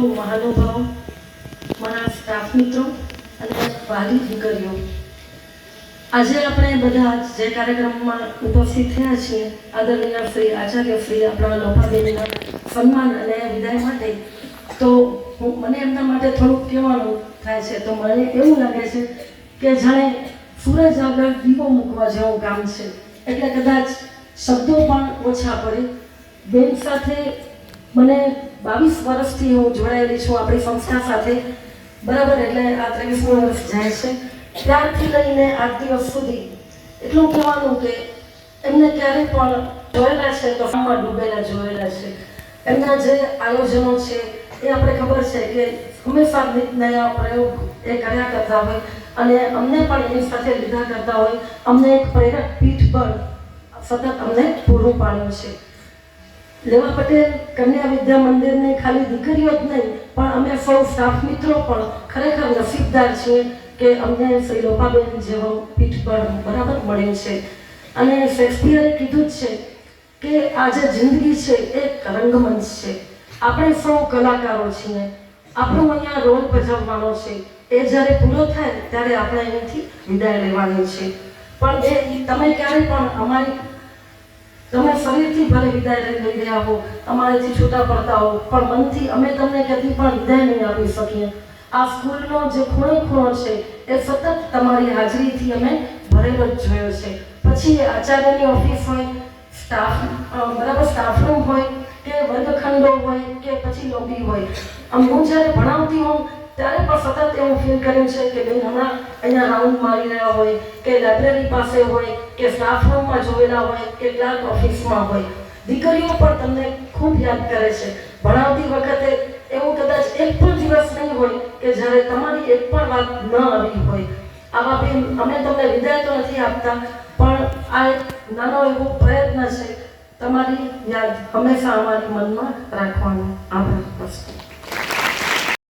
મહાનુભાવો, મારા સ્ટાફ મિત્રો અને વાલી દીકરીઓ આજે આપણે બધા જે કાર્યક્રમમાં ઉપસ્થિત થયા છીએ, આદરણીય શ્રી આચાર્ય શ્રી આપણા લોપાબેનના સન્માન અને વિદાય માટે, તો હું, મને એમના માટે થોડુંક કહેવાનું થાય છે. તો મને એવું લાગે છે કે જાણે સૂરજ આગળ દીવો મૂકવા જેવું કામ છે. એટલે કદાચ શબ્દો પણ ઓછા પડે. બેન સાથે મને બાવીસ વર્ષથી હું જોડાયેલી છું આપણી સંસ્થા સાથે. બરાબર? એટલે આ ત્રેવીસમું વર્ષ જાય છે. ત્યારથી લઈને આજ દિવસ સુધી એટલું કહેવાનું કે એમને ક્યારે પણ જોયેલા છે તો ફાર્મમાં ડૂબેલા જોયેલા છે. એમના જે આયોજનો છે એ આપણે ખબર છે કે હંમેશા નિત નયા પ્રયોગ એ કર્યા કરતા હોય અને અમને પણ એની સાથે લીધા કરતા હોય. અમને એક પ્રેરક પીઠ પર સતત અમને પૂરું પાડ્યું છે. લેવા પટેલ, કન્યા વિદ્યા મંદિરની ખાલી દીકરીઓ જ નહીં, પણ અમે સૌ સ્ટાફ મિત્રો પણ ખરેખર નસીબદાર છીએ કે અમને શ્રી લોપાબેન જેવો પીઠ પર બરાબર મળ્યો છે. અને શેક્સપિયરે કીધું જ છે કે આ જે જિંદગી છે એ રંગમંચ છે. આપણે સૌ કલાકારો છીએ. આપણો અહીંયા રોલ ભજવવાનો છે. એ જ્યારે પૂરો થાય ત્યારે આપણે અહીંથી વિદાય લેવાની છે. પણ એ તમે ક્યારે પણ અમારી તમે શરીરથી ભલે વિદાય લઈ રહ્યા હો, તમારેથી છૂટા પડતા હો, પણ મનથી અમે તમને ક્યાંથી પણ વિદાય નહીં આપી શકીએ. આ સ્કૂલનો જે ખૂણે ખૂણો છે, એ સતત તમારી હાજરીથી અમે ભરેલો જ જોયો છે. પછી એ આચાર્યની ઓફિસ હોય, સ્ટાફ બરાબર સ્ટાફ રૂમ હોય, કે વર્ગખંડો હોય, કે પછી લોબી હોય. હું જ્યારે ભણાવતી હોઉં ત્યારે પણ સતત એવું ફીલ કર્યું છે કે બેન, હમણાં અહીંયા રાઉન્ડ મારી રહ્યા હોય, કે લાઇબ્રેરી પાસે હોય, કે સ્ટાફ રૂમમાં જોયેલા હોય, કે ક્લાર્ક ઓફિસમાં હોય. દીકરીઓ પણ તમને ખૂબ યાદ કરે છે. ભણાવતી વખતે એવું કદાચ એક પણ દિવસ નહીં હોય કે જ્યારે તમારી એક પણ વાત ન આવી હોય. આવા બેન, અમે તમને વિદાય તો નથી આપતા, પણ આ એક નાનો એવો પ્રયત્ન છે. તમારી યાદ હંમેશા અમારી મનમાં રાખવાનો. આભાર. બસ